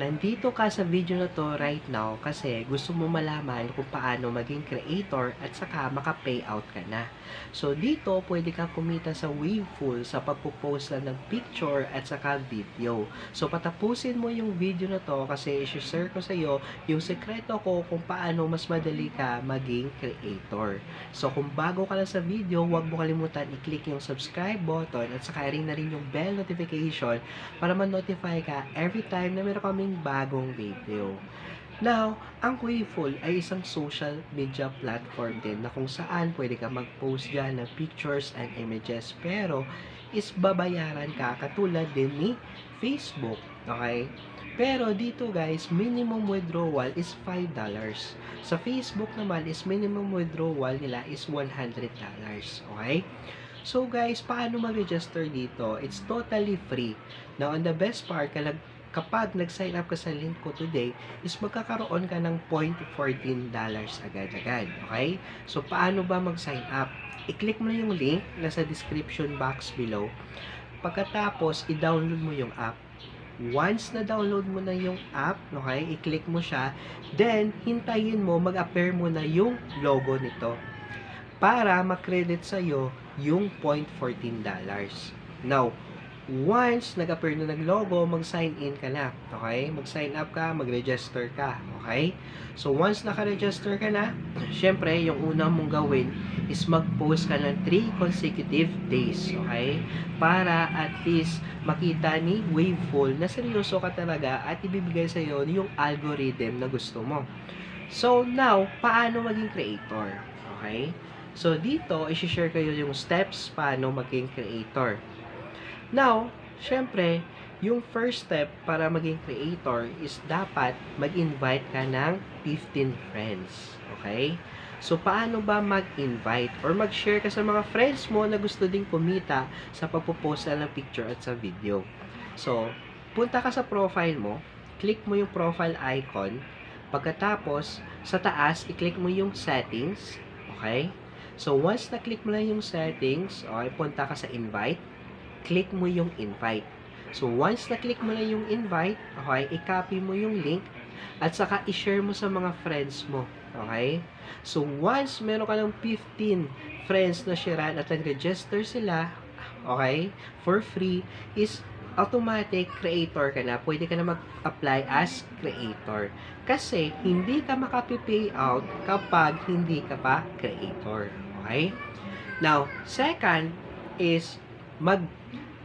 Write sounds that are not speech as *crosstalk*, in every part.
Nandito ka sa video na to right now kasi gusto mo malaman kung paano maging creator at saka maka-payout ka na. So dito, pwede kang kumita sa Waveful sa pagpo-post lang ng picture at saka video. So patapusin mo yung video na to kasi i-share ko sa iyo yung sekreto ko kung paano mas madali ka maging creator. So kung bago ka lang sa video, huwag mo kalimutan i-click yung subscribe button at saka ring na rin yung bell notification para ma-notify ka every time na meron kaming bagong video. Now, ang Waveful ay isang social media platform din na kung saan pwede ka mag-post dyan ng pictures and images pero is babayaran ka katulad din ni Facebook. Okay? Pero dito guys, minimum withdrawal is $5. Sa Facebook naman is minimum withdrawal nila is $100. Okay? So guys, paano mag-register dito? It's totally free. Now, on the best part, kalag kapag nag-sign up ka sa link ko today, is magkakaroon ka ng $0.14 agad-agad. Okay? So, paano ba mag-sign up? I-click mo na yung link na sa description box below. Pagkatapos, i-download mo yung app. Once na download mo na yung app, okay, i-click mo siya, then hintayin mo mag-appear mo na yung logo nito para makredit sa'yo yung $0.14. Now, once nag-appear na ng logo, mag-sign in ka na. Okay? Mag-sign up ka, mag-register ka. Okay? So, once naka-register ka na, *clears throat* syempre, yung una mong gawin is mag-post ka ng 3 consecutive days. Okay? Para at least makita ni Waveful na seryoso ka talaga at ibibigay sa'yo yung algorithm na gusto mo. So, now, paano maging creator? Okay? So, dito, isi-share kayo yung steps paano maging creator. Now, syempre, yung first step para maging creator is dapat mag-invite ka ng 15 friends. Okay? So, paano ba mag-invite or mag-share ka sa mga friends mo na gusto ding kumita sa pagpo-post ng picture at sa video? So, punta ka sa profile mo, click mo yung profile icon, pagkatapos, sa taas, i-click mo yung settings, okay? So, once na-click mo na yung settings, okay, punta ka sa invite, click mo yung invite. So, once na-click mo na yung invite, okay, i-copy mo yung link, at saka i-share mo sa mga friends mo. Okay? So, once meron ka ng 15 friends na sharean at nag-register sila, okay, for free, is automatic creator ka na. Pwede ka na mag-apply as creator. Kasi, hindi ka makapi-pay out kapag hindi ka pa creator. Okay? Now, second is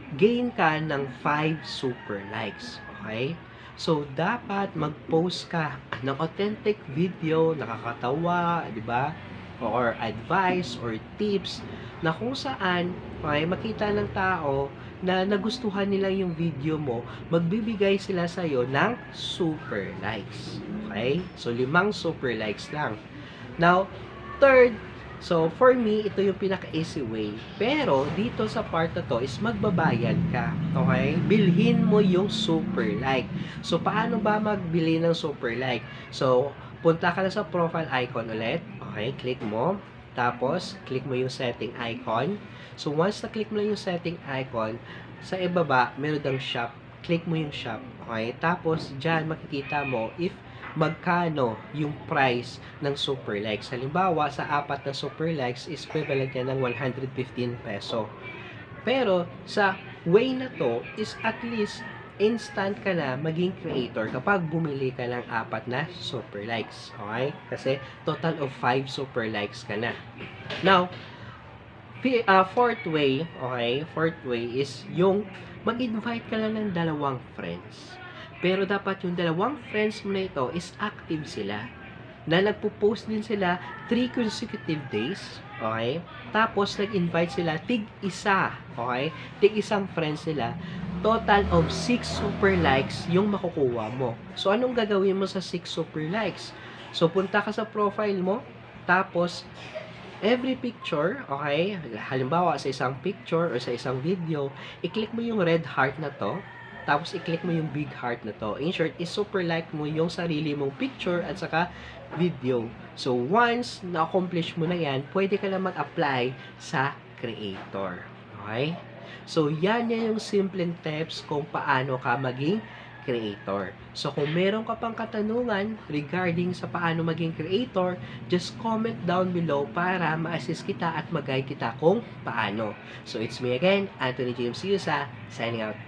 mag-gain ka ng 5 super likes. Okay? So, dapat mag-post ka ng authentic video, nakakatawa, di ba? Or advice or tips na kung saan okay, makita ng tao na nagustuhan nila yung video mo, magbibigay sila sa'yo ng super likes. Okay? So, limang super likes lang. Now, third, So, for me, ito yung pinaka-easy way. Pero, dito sa part na to is magbabayad ka. Okay? Bilhin mo yung super like. So, paano ba magbili ng super like? So, punta ka na sa profile icon ulit. Okay? Click mo. Tapos, click mo yung setting icon. So, once na-click mo yung setting icon, sa ibaba, meron dang shop. Click mo yung shop. Okay? Tapos, dyan makikita mo if magkano yung price ng super likes. Halimbawa, sa apat na super likes is equivalent yan ng 115 peso. Pero, sa way na to is at least instant ka na maging creator kapag bumili ka ng apat na super likes. Okay? Kasi total of 5 super likes ka na. Now, uh, fourth way, okay, fourth way is yung mag-invite ka lang ng dalawang friends. Pero dapat yung dalawang friends mo na ito is active sila. Na nagpo-post din sila 3 consecutive days. Okay? Tapos nag-invite sila tig isa. Okay? Tig isang friends sila. Total of 6 super likes yung makukuha mo. So anong gagawin mo sa 6 super likes? So punta ka sa profile mo. Tapos every picture, okay, halimbawa sa isang picture or sa isang video, i-click mo yung red heart na to, tapos i-click mo yung big heart na to. In short, is super like mo yung sarili mong picture at saka video. So, once na-accomplish mo na yan, pwede ka na mag-apply sa creator. Okay? So, yan yan yung simple tips kung paano ka maging creator. So kung meron ka pang katanungan regarding sa paano maging creator, just comment down below para ma-assist kita at mag-guide kita kung paano. So it's me again, Anthony James Yusa, signing out.